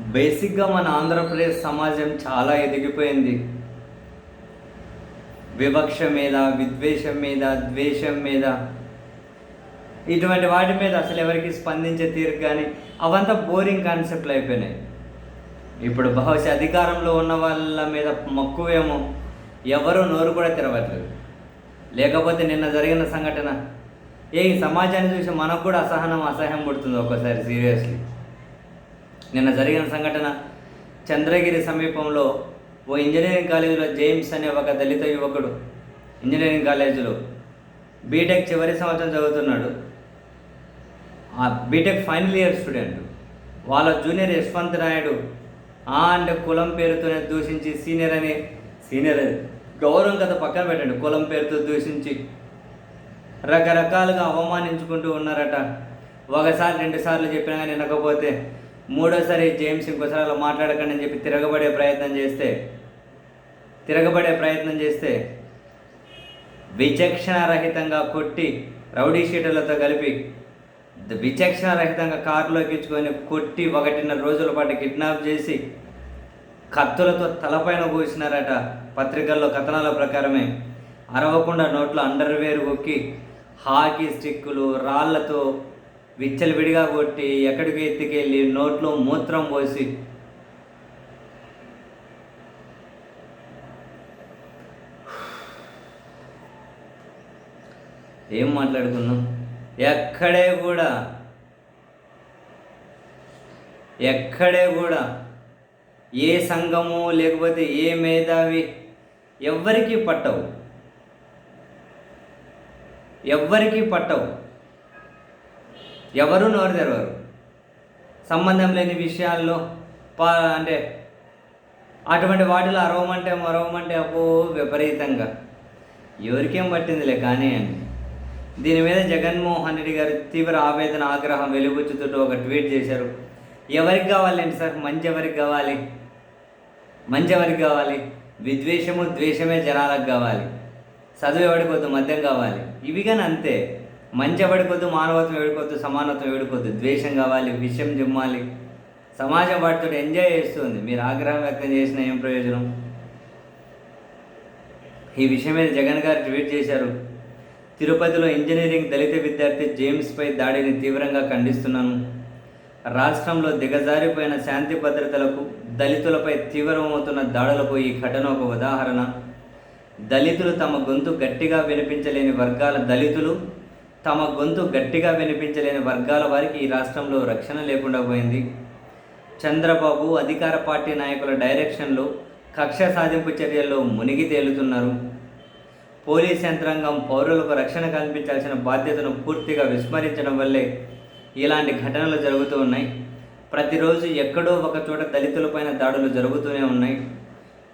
బేసిక్గా మన ఆంధ్రప్రదేశ్ సమాజం చాలా ఎదిగిపోయింది. వివక్ష మీద విద్వేషం మీద ద్వేషం మీద. ఇటువంటి వాటి మీద అసలు ఎవరికి స్పందించే తీరు కానీ అవంతా బోరింగ్ కాన్సెప్ట్లు అయిపోయినాయి. ఇప్పుడు బహుశా అధికారంలో ఉన్న వాళ్ళ మీద మక్కువేమో ఎవరు నోరు కూడా తెరవట్లేదు. లేకపోతే నిన్న జరిగిన సంఘటన ఏ ఈ సమాజాన్ని చూసి మనకు కూడా అసహనం అసహ్యం పుడుతుంది ఒక్కోసారి సీరియస్లీ. నిన్న జరిగిన సంఘటన చంద్రగిరి సమీపంలో ఓ ఇంజనీరింగ్ కాలేజీలో జేమ్స్ అనే ఒక దళిత యువకుడు ఇంజనీరింగ్ కాలేజీలో బీటెక్ చివరి సంవత్సరం చదువుతున్నాడు. ఆ B tech final year student. వాళ్ళ జూనియర్ యశ్వంత్ నాయుడు ఆ అంటే కులం పేరుతోనే దూషించి సీనియర్ అని సీనియర్ అని గౌరవం కథ పక్కన పెట్టండి కులం పేరుతో దూషించి రకరకాలుగా అవమానించుకుంటూ ఉన్నారట. ఒకసారి రెండుసార్లు చెప్పినా కానీ వినకపోతే మూడోసారి జేమ్స్ ఇంకోసారి అలా మాట్లాడకండి అని చెప్పి తిరగబడే ప్రయత్నం చేస్తే తిరగబడే ప్రయత్నం చేస్తే విచక్షణారహితంగా కొట్టి రౌడీ షీటర్లతో కలిపి విచక్షణారహితంగా కారులో ఎక్కించుకొని కొట్టి ఒకటిన్నర రోజుల పాటు కిడ్నాప్ చేసి కత్తులతో తలపైన కూసినారట పత్రికల్లో కథనాల ప్రకారమే. అరవకుండా నోట్లో అండర్వేర్ కొక్కి హాకీ స్టిక్కులు రాళ్ళతో విచ్చలవిడిగా కొట్టి ఎక్కడికి ఎత్తుకెళ్ళి నోట్లో మూత్రం పోసి ఏం మాట్లాడుకున్నాం? ఎక్కడే కూడా ఎక్కడే కూడా ఏ సంఘము లేకపోతే ఏ మేధావి ఎవ్వరికీ పట్టవు. ఎవ్వరికీ పట్టవు. ఎవరు నోరు తెరవరు. సంబంధం లేని విషయాల్లో పా అంటే అటువంటి వాటిలో అరవమంటే మరవమంటే అపో విపరీతంగా. ఎవరికేం పట్టిందిలే కానీ అండి దీని మీద జగన్మోహన్ రెడ్డి గారు తీవ్ర ఆవేదన ఆగ్రహం వెలుగుచ్చుతూ ఒక ట్వీట్ చేశారు. ఎవరికి కావాలండి సార్? మంచి ఎవరికి కావాలి? మంచి ఎవరికి కావాలి? విద్వేషము ద్వేషమే జనాలకు కావాలి. చదువు ఎవడికొద్దు మద్యం కావాలి. ఇవి కానీ అంతే. మంచి ఎవడికొద్దు మానవత్వం ఎవడికొద్దు సమానత్వం ఎవడికొద్దు ద్వేషం కావాలి విషయం జిమ్మాలి. సమాజం వాటితో ఎంజాయ్ చేస్తుంది. మీరు ఆగ్రహం వ్యక్తం చేసిన ఏం ప్రయోజనం? ఈ విషయం మీద జగన్ గారు ట్వీట్ చేశారు. తిరుపతిలో ఇంజనీరింగ్ దళిత విద్యార్థి జేమ్స్పై దాడిని తీవ్రంగా ఖండిస్తున్నాను. రాష్ట్రంలో దిగజారిపోయిన శాంతి భద్రతలకు దళితులపై తీవ్రమవుతున్న దాడులకు ఈ ఘటన ఒక ఉదాహరణ. దళితులు తమ గొంతు గట్టిగా వినిపించలేని వర్గాల దళితులు తమ గొంతు గట్టిగా వినిపించలేని వర్గాల వారికి ఈ రాష్ట్రంలో రక్షణ లేకుండా పోయింది. చంద్రబాబు అధికార పార్టీ నాయకుల డైరెక్షన్లో కక్ష సాధింపు చర్యల్లో మునిగి తేలుతున్నారు. పోలీస్ యంత్రాంగం పౌరులకు రక్షణ కల్పించాల్సిన బాధ్యతను పూర్తిగా విస్మరించడం వల్లే ఇలాంటి ఘటనలు జరుగుతూ ఉన్నాయి. ప్రతిరోజు ఎక్కడో ఒక చోట దళితులపైన దాడులు జరుగుతూనే ఉన్నాయి.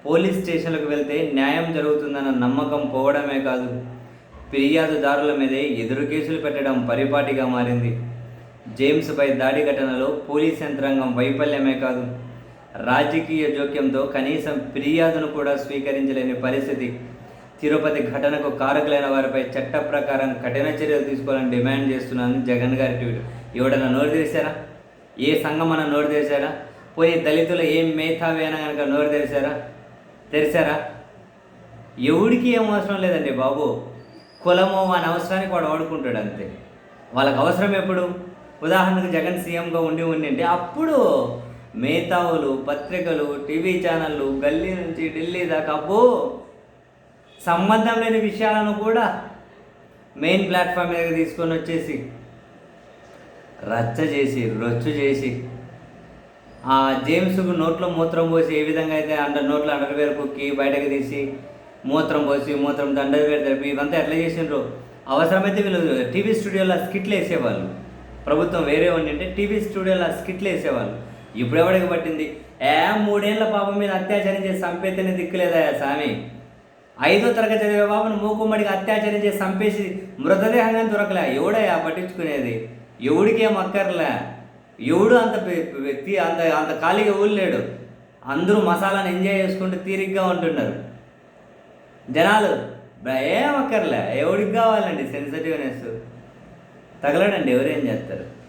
పోలీస్ స్టేషన్లకు వెళ్తే న్యాయం జరుగుతుందన్న నమ్మకం పోవడమే కాదు ఫిర్యాదుదారుల మీదే ఎదురు కేసులు పెట్టడం పరిపాటిగా మారింది. జేమ్స్పై దాడి ఘటనలో పోలీస్ యంత్రాంగం వైఫల్యమే కాదు. రాజకీయ జోక్యంతో కనీసం ఫిర్యాదును కూడా స్వీకరించలేని పరిస్థితి. తిరుపతి ఘటనకు కారకులైన వారిపై చట్ట ప్రకారం కఠిన చర్యలు తీసుకోవాలని డిమాండ్ చేస్తున్నాను జగన్ గారి ట్వీట్. ఎవడన్నా నోరు తెరిచారా? ఏ సంఘం అన్న నోరు తెరిచారా? పోయి దళితులు ఏం మేధావి అయినా కనుక నోరు తెరిచారా? తెరిచారా? ఎవడికి ఏం అవసరం లేదండి బాబు? కులమో అని అవసరానికి వాడు వాడుకుంటాడు అంతే. వాళ్ళకి అవసరం ఎప్పుడు? ఉదాహరణకు జగన్ సీఎంగా ఉండి ఉండింటే అప్పుడు మేధావులు పత్రికలు టీవీ ఛానళ్ళు గల్లీ నుంచి ఢిల్లీ దాకా అబ్బో! సంబంధం లేని విషయాలను కూడా మెయిన్ ప్లాట్ఫామ్ మీద తీసుకొని వచ్చేసి రచ్చ చేసి రొచ్చు చేసి ఆ జేమ్స్కు నోట్లో మూత్రం పోసి ఏ విధంగా అయితే అండర్ నోట్లో అండర్వేర్ కుక్కి బయటకు తీసి మూత్రం పోసి మూత్రం అండర్వేర్ తెలిపి ఇవంతా ఎట్లా చేసిండ్రు? అవసరమైతే వీళ్ళు టీవీ స్టూడియోలో స్కిట్లు వేసేవాళ్ళు. ప్రభుత్వం వేరే ఉండింటే టీవీ స్టూడియోలో స్కిట్లు వేసేవాళ్ళు. ఇప్పుడు ఎవడికి పట్టింది? ఏ మూడేళ్ళ పాపం మీద అత్యాచారం చేసి సంపేతనే దిక్కులేదా స్వామి? ఐదో తరగతి చదివే బాబును మూకుమ్మడికి అత్యాచారం చేసి చంపేసి మృతదేహంగా దొరకలే. ఎవడయా పట్టించుకునేది? ఎవడికి ఏం అక్కర్లే? ఎవడు అంత వ్యక్తి అంత అంత ఖాళీగా ఊళ్ళేడు అందరూ మసాలాను ఎంజాయ్ చేసుకుంటూ తీరిగ్గా ఉంటున్నారు. జనాలు ఏం అక్కర్లే. ఎవరికి కావాలండి? సెన్సిటివ్నెస్ తగలడండి. ఎవరేం చేస్తారు?